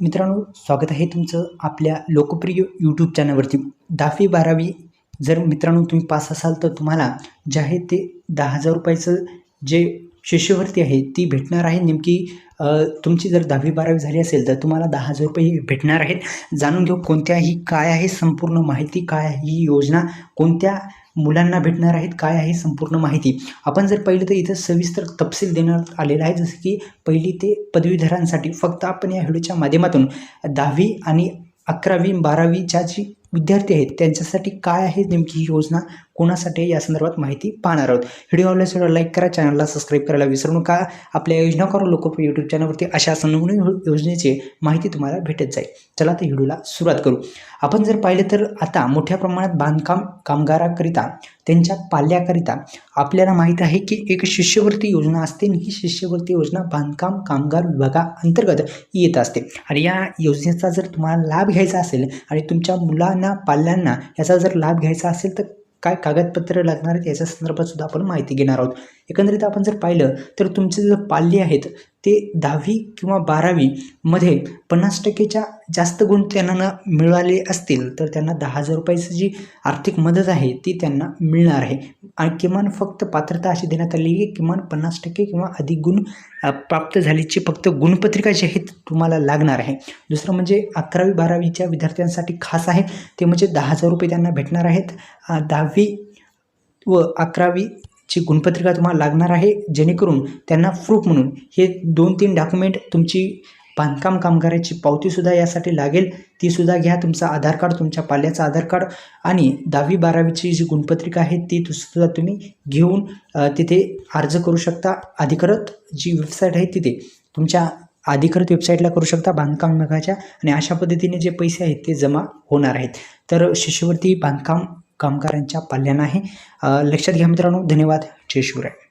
मित्रांनो स्वागत आहे तुमचं आपल्या लोकप्रिय यूट्यूब चॅनलवरती दहावी बारावी जर मित्रांनो तुम्ही पास असाल तर तुम्हाला जे आहे ते दहा हजार रुपयाचं जे शिष्यवृत्ती आहे ती भेटणार आहे. नेमकी तुमची जर दहावी बारावी झाली असेल तर तुम्हाला दहा हजार रुपये भेटणार आहेत. जाणून घेऊ कोणत्याही काय आहे संपूर्ण माहिती काय आहे ही योजना कोणत्या मुलांना भेटणार आहेत काय आहे संपूर्ण माहिती. आपण जर पहिले तर इथं सविस्तर तपशील देण्यात आलेला आहे जसं की पहिली ते पदवीधरांसाठी फक्त आपण या व्हिडिओच्या माध्यमातून दहावी आणि अकरावी बारावीच्या जी विद्यार्थी आहेत त्यांच्यासाठी काय आहे नेमकी ही योजना कोणासाठी या संदर्भात माहिती पाहणार आहोत. व्हिडिओ आवडल्यास व्हिडिओ लाईक करा चॅनलला सबस्क्राईब करायला विसरू नका. आपल्या योजना करू लोकप्रिय यूट्यूब चॅनलवरती अशा नवनवीन योजनेची माहिती तुम्हाला भेटत जाईल. चला तर व्हिडिओला सुरुवात करू. आपण जर पाहिलं तर आता मोठ्या प्रमाणात बांधकाम कामगाराकरिता त्यांच्या पाल्याकरिता आपल्याला माहीत आहे की एक शिष्यवृत्ती योजना असते आणि ही शिष्यवृत्ती योजना बांधकाम कामगार विभागाअंतर्गत येत असते. आणि या योजनेचा जर तुम्हाला लाभ घ्यायचा असेल आणि तुमच्या मुलांना पाल्यांना याचा जर लाभ घ्यायचा असेल तर काय कागदपत्रे लागणार आहेत याच्या संदर्भात सुद्धा आपण माहिती घेणार आहोत. एकंदरीत आपण जर पाहिलं तर तुमचे जे पाल्य आहेत ते दहावी किंवा बारावीमध्ये पन्नास टक्केच्या जास्त गुण त्यांना मिळाले असतील तर त्यांना दहा हजार रुपयाची जी आर्थिक मदत आहे ती त्यांना मिळणार आहे. आणि किमान फक्त पात्रता अशी देण्यात आली आहे की किमान पन्नास टक्के किंवा अधिक गुण प्राप्त झाल्याची फक्त गुणपत्रिका जी आहे तुम्हाला लागणार आहे. दुसरं म्हणजे अकरावी बारावीच्या विद्यार्थ्यांसाठी खास आहे ते म्हणजे दहा हजार रुपये त्यांना भेटणार आहेत. दहावी व अकरावी ची गुणपत्रिका तुम्हाला लागणार आहे जेणेकरून त्यांना प्रूफ म्हणून. हे दोन तीन डॉक्युमेंट तुमची बांधकाम कामगाराची पावतीसुद्धा यासाठी लागेल. तीसुद्धा घ्या तुमचा आधार कार्ड तुमच्या पाल्याचं आधार कार्ड आणि दहावी बारावीची जी गुणपत्रिका आहे ती सुद्धा तुम्ही घेऊन तिथे अर्ज करू शकता. अधिकृत जी वेबसाईट आहे तिथे. तुमच्या अधिकृत वेबसाईटला करू शकता बांधकाम विभागाच्या आणि अशा पद्धतीने जे पैसे आहेत ते जमा होणार आहेत. तर शिष्यवृत्ती बांधकाम कामगारांच्या पाल्यानं आहे लक्षात घ्या मित्रांनो. धन्यवाद. जय शिवराय.